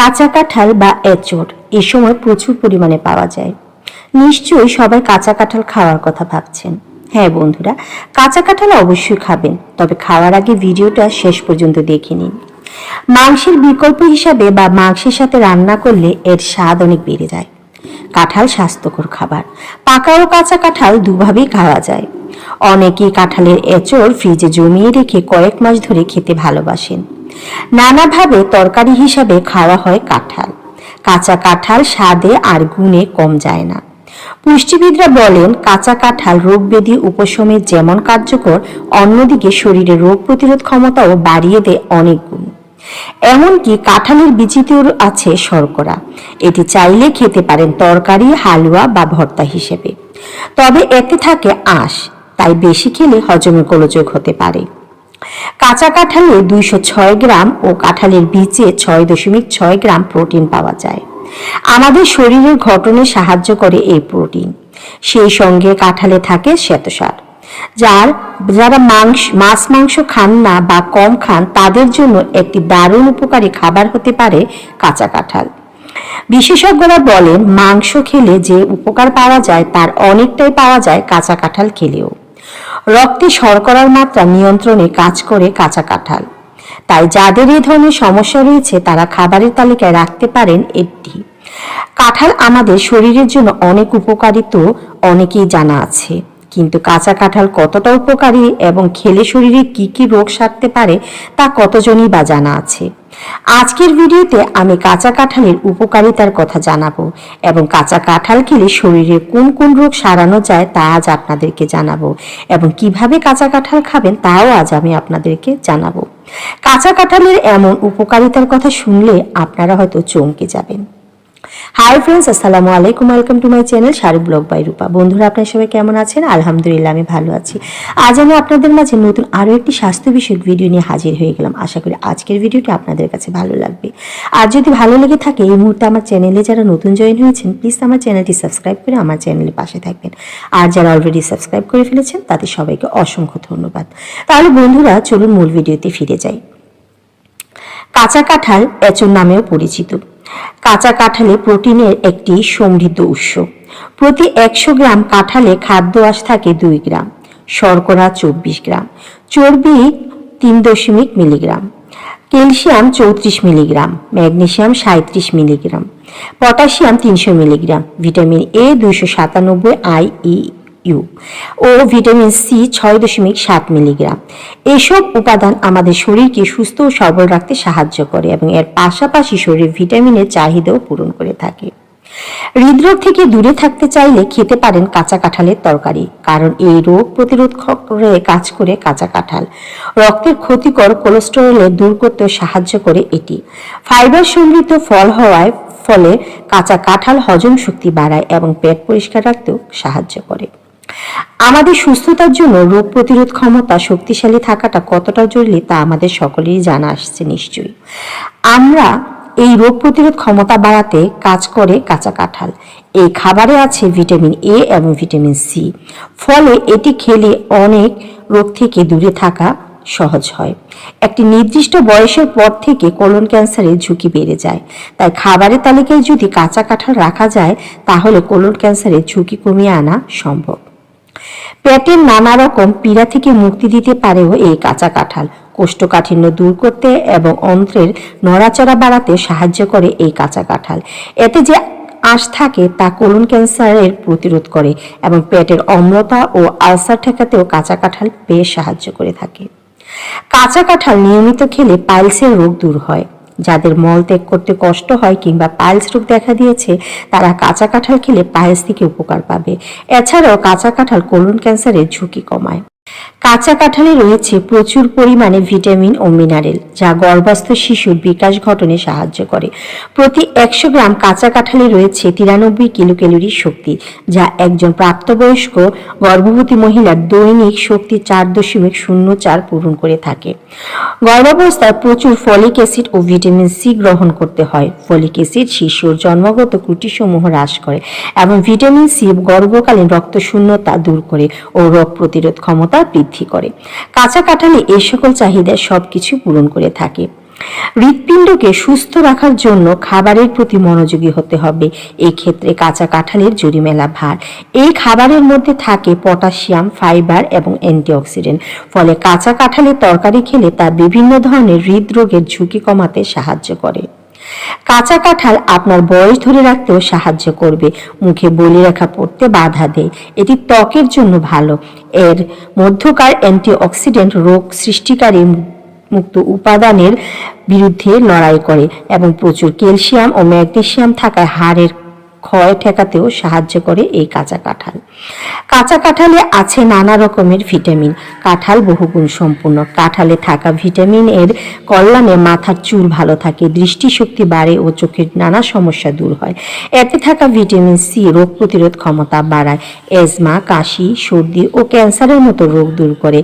কাঁচা কাঁঠাল বা এঁচড় এ সময় প্রচুর পরিমাণে পাওয়া যায়। নিশ্চয়ই সবাই কাঁচা কাঁঠাল খাওয়ার কথা ভাবছেন। হ্যাঁ বন্ধুরা, কাঁচা কাঁঠাল অবশ্যই খাবেন, তবে খাওয়ার আগে ভিডিওটা শেষ পর্যন্ত দেখে নিন। মাংসের বিকল্প হিসাবে বা মাংসের সাথে রান্না করলে এর স্বাদ অনেক বেড়ে যায়। কাঁঠাল স্বাস্থ্যকর খাবার, পাকা ও কাঁচা কাঁঠাল দুভাবেই খাওয়া যায়। অনেকেই কাঁঠালের এঁচড় ফ্রিজে জমিয়ে রেখে কয়েক মাস ধরে খেতে ভালোবাসেন। নানাভাবে তরকারি হিসাবে খাওয়া হয় কাঁঠাল। কাঁচা কাঁঠাল স্বাদে আর গুণে কম যায় না। পুষ্টিবিদরা বলেন, কাঁচা কাঁঠাল রোগ ব্যাধি উপশমে যেমন কার্যকর, অন্যদিকে শরীরে রোগ প্রতিরোধ ক্ষমতাও বাড়িয়ে দেয় অনেক গুণ। এমনকি কাঁঠালের বিচিতেও আছে শর্করা। এটি চাইলে খেতে পারেন তরকারি, হালুয়া বা ভর্তা হিসেবে। তবে এতে থাকে আঁশ, তাই বেশি খেলে হজমে গোলযোগ হতে পারে। কাঁচা কাঁঠালে দুইশো ছয় গ্রাম ও কাঁঠালের বীজে ছয় দশমিক ছয় গ্রাম প্রোটিন পাওয়া যায়। আমাদের শরীরের ঘটনে সাহায্য করে এই প্রোটিন। সেই সঙ্গে কাঁঠালে থাকে শ্বেতসার, যার, যারা মাংস, মাছ মাংস খান না বা কম খান, তাদের জন্য একটি দারুণ উপকারী খাবার হতে পারে কাঁচা কাঁঠাল। বিশেষজ্ঞরা বলেন, মাংস খেলে যে উপকার পাওয়া যায়, তার অনেকটাই পাওয়া যায় কাঁচা কাঁঠাল খেলেও। রক্তে শর্করার মাত্রা নিয়ন্ত্রণে কাজ করে কাঁচা কাঁঠাল। তাই যাদের এই ধরনের সমস্যা রয়েছে, তারা খাবারের তালিকায় রাখতে পারেন এটি। কাঁঠাল আমাদের শরীরের জন্য অনেক উপকারী তো অনেকেই জানা আছে। কিন্তু কাঁচা কাঁঠাল কতটা উপকারী এবং খেলে শরীরে কি কি রোগ সারতে পারে, তা কতজনই বা জানা আছে। আজকের ভিডিওতে আমি কাঁচা কাঁঠালের উপকারিতার কথা জানাব এবং কাঁচা কাঁঠাল খেলে শরীরে কোন কোন রোগ সারানো যায় তা আজ আপনাদেরকে জানাব এবং কীভাবে কাঁচা কাঁঠাল খাবেন তাও আজ আমি আপনাদেরকে জানাব। কাঁচা কাঁঠালের এমন উপকারিতার কথা শুনলে আপনারা হয়তো চমকে যাবেন। হাই ফ্রেন্ডস আসসালামু আলাইকুম। Welcome to my channel sari blog by Rupa বন্ধুরা, আপনারা সবাই কেমন আছেন? আলহামদুলিল্লাহ, আমি ভালো আছি। আজ আমি আপনাদের মাঝে নতুন আরও একটি স্বাস্থ্য বিষয়ক ভিডিও নিয়ে হাজির হয়ে গেলাম। আশা করি আজকের ভিডিওটি আপনাদের কাছে ভালো লাগবে। আর যদি ভালো লেগে থাকে, এই মুহূর্তে আমার চ্যানেলে যারা নতুন জয়েন হয়েছেন প্লিজ আমার চ্যানেলটি সাবস্ক্রাইব করে আমার চ্যানেলের পাশে থাকবেন। আর যারা অলরেডি সাবস্ক্রাইব করে ফেলেছেন, তাদের সবাইকে অসংখ্য ধন্যবাদ। তাহলে বন্ধুরা, চলুন মূল ভিডিওতে ফিরে যাই। কাঁচা কাঁঠাল এচর নামেও পরিচিত। কাঁচা কাঁঠালে প্রোটিনের একটি সমৃদ্ধ উৎস। প্রতি একশো গ্রাম কাঁঠালে খাদ্য আঁশ থাকে দুই গ্রাম, শর্করা চব্বিশ গ্রাম, চর্বি তিন দশমিক মিলিগ্রাম, ক্যালসিয়াম চৌত্রিশ মিলিগ্রাম ম্যাগনেশিয়াম সাঁত্রিশ মিলিগ্রাম পটাশিয়াম তিনশো মিলিগ্রাম, ভিটামিন এ দুইশো সাতানব্বই আই ই ইউ। ও ভিটামিন সি ছয় দশমিক সাত মিলিগ্রাম। এসব উপাদান আমাদের শরীরকে সুস্থ ও সবল রাখতে সাহায্য করে এবং এর পাশাপাশি শরীর ভিটামিনের চাহিদাও পূরণ করে থাকে। হৃদরোগ থেকে দূরে থাকতে চাইলে খেতে পারেন কাঁচা কাঁঠালের তরকারি, কারণ এই রোগ প্রতিরোধ কাজ করে কাঁচা কাঁঠাল। রক্তের ক্ষতিকর কোলেস্টেরলে দূর করতে সাহায্য করে এটি। ফাইবার সমৃদ্ধ ফল হওয়ায় ফলে কাঁচা কাঁঠাল হজম শক্তি বাড়ায় এবং পেট পরিষ্কার রাখতেও সাহায্য করে। আমাদের সুস্থতার জন্য রোগ প্রতিরোধ ক্ষমতা শক্তিশালী থাকাটা কতটা জরুরি তা আমাদের সকলেরই জানা আসছে নিশ্চয়ই। আমরা এই রোগ প্রতিরোধ ক্ষমতা বাড়াতে কাজ করে কাঁচা কাঁঠাল। এই খাবারে আছে ভিটামিন এ এবং ভিটামিন সি ফলে এটি খেলে অনেক রোগ থেকে দূরে থাকা সহজ হয়। একটি নির্দিষ্ট বয়সের পর থেকে কোলন ক্যান্সারের ঝুঁকি বেড়ে যায়। তাই খাবারের তালিকায় যদি কাঁচা কাঁঠাল রাখা যায়, তাহলে কোলন ক্যান্সারের ঝুঁকি কমিয়ে আনা সম্ভব। পেটের নানা রকম পীড়া থেকে মুক্তি দিতে পারেও এই কাঁচা কাঁঠাল। কোষ্ঠকাঠিন্য দূর করতে এবং অন্ত্রের নড়াচড়া বাড়াতে সাহায্য করে এই কাঁচা কাঁঠাল। এতে যে আঁশ থাকে তা কোলন ক্যান্সারের প্রতিরোধ করে এবং পেটের অম্লতা ও আলসার ঠেকাতেও কাঁচা কাঁঠাল বেশ সাহায্য করে থাকে। কাঁচা কাঁঠাল নিয়মিত খেলে পাইলসের রোগ দূর হয়। যাদের মল ত্যাগ করতে কষ্ট হয় কিংবা পায়েলস রোগ দেখা দিয়েছে, তারা কাঁচা কাঁঠাল খেলে পায়েস থেকে উপকার পাবে। এছাড়াও কাঁচা কাঁঠাল কোলন ক্যান্সারের ঝুঁকি কমায়। কাঁচা কাঁঠালে রয়েছে প্রচুর পরিমাণে ভিটামিন ও মিনারেল, যা গর্ভস্থ শিশুর বিকাশ ঘটনে সাহায্য করে। প্রতি একশো গ্রাম কাঁচা কাঁঠালে রয়েছে তিরানব্বই কিলো ক্যালোরি শক্তি, যা একজন প্রাপ্তবয়স্ক গর্ভবতী মহিলার দৈনিক শক্তি চার দশমিক শূন্য চার পূরণ করে থাকে। গর্ভাবস্থায় প্রচুর ফলিক অ্যাসিড ও ভিটামিন সি গ্রহণ করতে হয়। ফলিক অ্যাসিড শিশুর জন্মগত ত্রুটিসমূহ হ্রাস করে এবং ভিটামিন সি গর্ভকালীন রক্ত শূন্যতা দূর করে ও রোগ প্রতিরোধ ক্ষমতা বৃদ্ধি করে। কাঁচা কাঁঠালে এই সকল চাহিদা সবকিছু পূরণ করে থাকে। হৃৎপিণ্ডকে সুস্থ রাখার জন্য খাবারের প্রতি মনোযোগী হতে হবে। এই ক্ষেত্রে কাঁচা কাঁঠালের জরিমেলা ভার। এই খাবারের মধ্যে থাকে পটাশিয়াম, ফাইবার এবং অ্যান্টিঅক্সিডেন্ট। ফলে কাঁচা কাঁঠালের তরকারি খেলে তা বিভিন্ন ধরনের হৃদরোগের ঝুঁকি কমাতে সাহায্য করে। কাঁচা কাঁঠাল আপনার বয়স ধরে রাখতেও সাহায্য করবে। মুখে বলি রেখা পড়তে বাধা দেয়। এটি ত্বকের জন্য ভালো। এর মধ্যকার অ্যান্টিঅক্সিডেন্ট রোগ সৃষ্টিকারী মুক্ত উপাদানের বিরুদ্ধে লড়াই করে এবং প্রচুর ক্যালসিয়াম ও ম্যাগনেসিয়াম থাকায় হাড়ের ক্ষয় ঠেকাতেও সাহায্য করে এই কাঁচা কাঁঠাল। কাঁচা কাঁঠালে আছে নানা রকমের ভিটামিন। কাঁঠাল বহুগুণ সম্পূর্ণ। কাঁঠালে থাকা ভিটামিন এর কল্যাণে মাথার চুল ভালো থাকে, দৃষ্টিশক্তি বাড়ে ও চোখের নানা সমস্যা দূর হয়। এতে থাকা ভিটামিন সি রোগ প্রতিরোধ ক্ষমতা বাড়ায় এজমা কাশি, সর্দি ও ক্যান্সারের মতো রোগ দূর করে।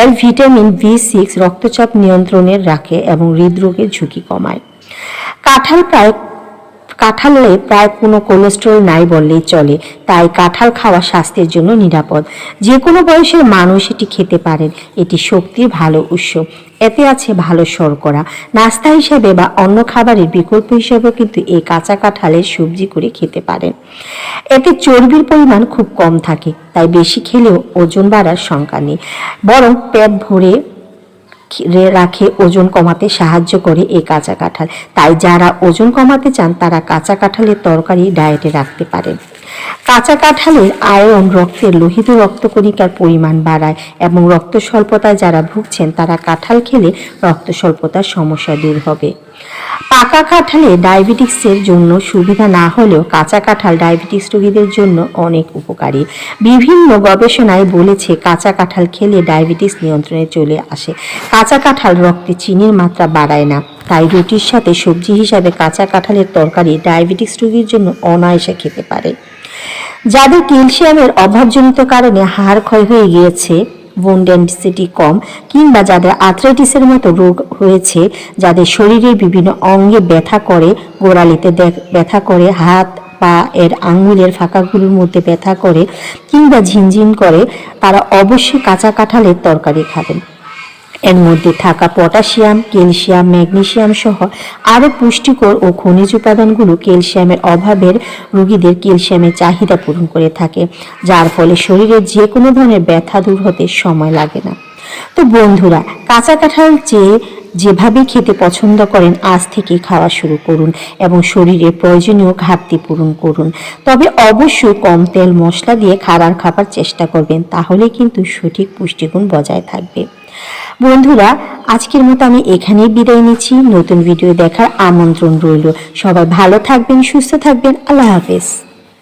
এর ভিটামিন বি সিক্স রক্তচাপ নিয়ন্ত্রণে রাখে এবং হৃদরোগের ঝুঁকি কমায়। কাঁঠাল প্রায় কাঁঠালে প্রায় কোনো কোলেস্টেরল নাই বললেই চলে। তাই কাঁঠাল খাওয়া স্বাস্থ্যের জন্য নিরাপদ। যে কোনো বয়সের মানুষ এটি খেতে পারেন। এটি শক্তির ভালো উৎস। এতে আছে ভালো শর্করা। নাস্তা হিসেবে বা অন্য খাবারের বিকল্প হিসেবেও কিন্তু এই কাঁচা কাঁঠালের সবজি করে খেতে পারেন। এতে চর্বির পরিমাণ খুব কম থাকে। তাই বেশি খেলেও ওজন বাড়ার শঙ্কা নেই। বরং পেট ভরে রাখে ওজন কমাতে সাহায্য করে এই কাঁচা কাঁঠাল। তাই যারা ওজন কমাতে চান, তারা কাঁচা কাঁঠালের তরকারি ডায়েটে রাখতে পারেন। কাঁচা কাঁঠালের আয়রন রক্তের লোহিত রক্তকণিকার পরিমাণ বাড়ায় এবং রক্ত স্বল্পতায় যারা ভুগছেন, তারা কাঁঠাল খেলে রক্ত স্বল্পতার সমস্যা দূর হবে। পাকা কাঁঠালে ডায়াবেটিক্সের জন্য সুবিধা না হলেও কাঁচা কাঁঠাল ডায়াবেটিক্স রোগীদের জন্য অনেক উপকারী। বিভিন্ন গবেষণায় বলেছে কাঁচা কাঁঠাল খেলে ডায়াবেটিস নিয়ন্ত্রণে চলে আসে। কাঁচা কাঁঠাল রক্তে চিনির মাত্রা বাড়ায় না। তাই রুটির সাথে সবজি হিসাবে কাঁচা কাঁঠালের তরকারি ডায়াবেটিস রোগীর জন্য অনায়াসে খেতে পারে। যাদের ক্যালসিয়ামের অভাবজনিত কারণে হাড় ক্ষয় হয়ে গিয়েছে বোন ডেন্সিটি কম কিংবা যাদের আর্থ্রাইটিসের মতো রোগ হয়েছে, যাদের শরীরের বিভিন্ন অঙ্গে ব্যথা করে, গোড়ালিতে ব্যথা করে, হাত, পা এর আঙুলের ফাঁকাগুলোর মধ্যে ব্যথা করে কিংবা ঝিনঝিন করে, তারা অবশ্যই কাঁচা কাঁঠালের তরকারি খাবেন। এর মধ্যে থাকা পটাশিয়াম, ক্যালসিয়াম ম্যাগনেশিয়াম সহ আরও পুষ্টিকর ও খনিজ উপাদানগুলো ক্যালসিয়ামের অভাবের রোগীদের ক্যালসিয়ামের চাহিদা পূরণ করে থাকে, যার ফলে শরীরের যে কোনো ধরনের ব্যথা দূর হতে সময় লাগে না। তো বন্ধুরা, কাঁচা কাঁঠাল যে যেভাবে খেতে পছন্দ করেন, আজ থেকে খাওয়া শুরু করুন এবং শরীরে প্রয়োজনীয় ঘাটতি পূরণ করুন। তবে অবশ্যই কম তেল মশলা দিয়ে খাবার খাবার চেষ্টা করবেন তাহলে কিন্তু সঠিক পুষ্টিগুণ বজায় থাকবে। বন্ধুরা, আজকের মতো আমি এখানেই বিদায় নিচ্ছি। নতুন ভিডিও দেখার আমন্ত্রণ রইল। সবাই ভালো থাকবেন, সুস্থ থাকবেন। আল্লাহ হাফেজ।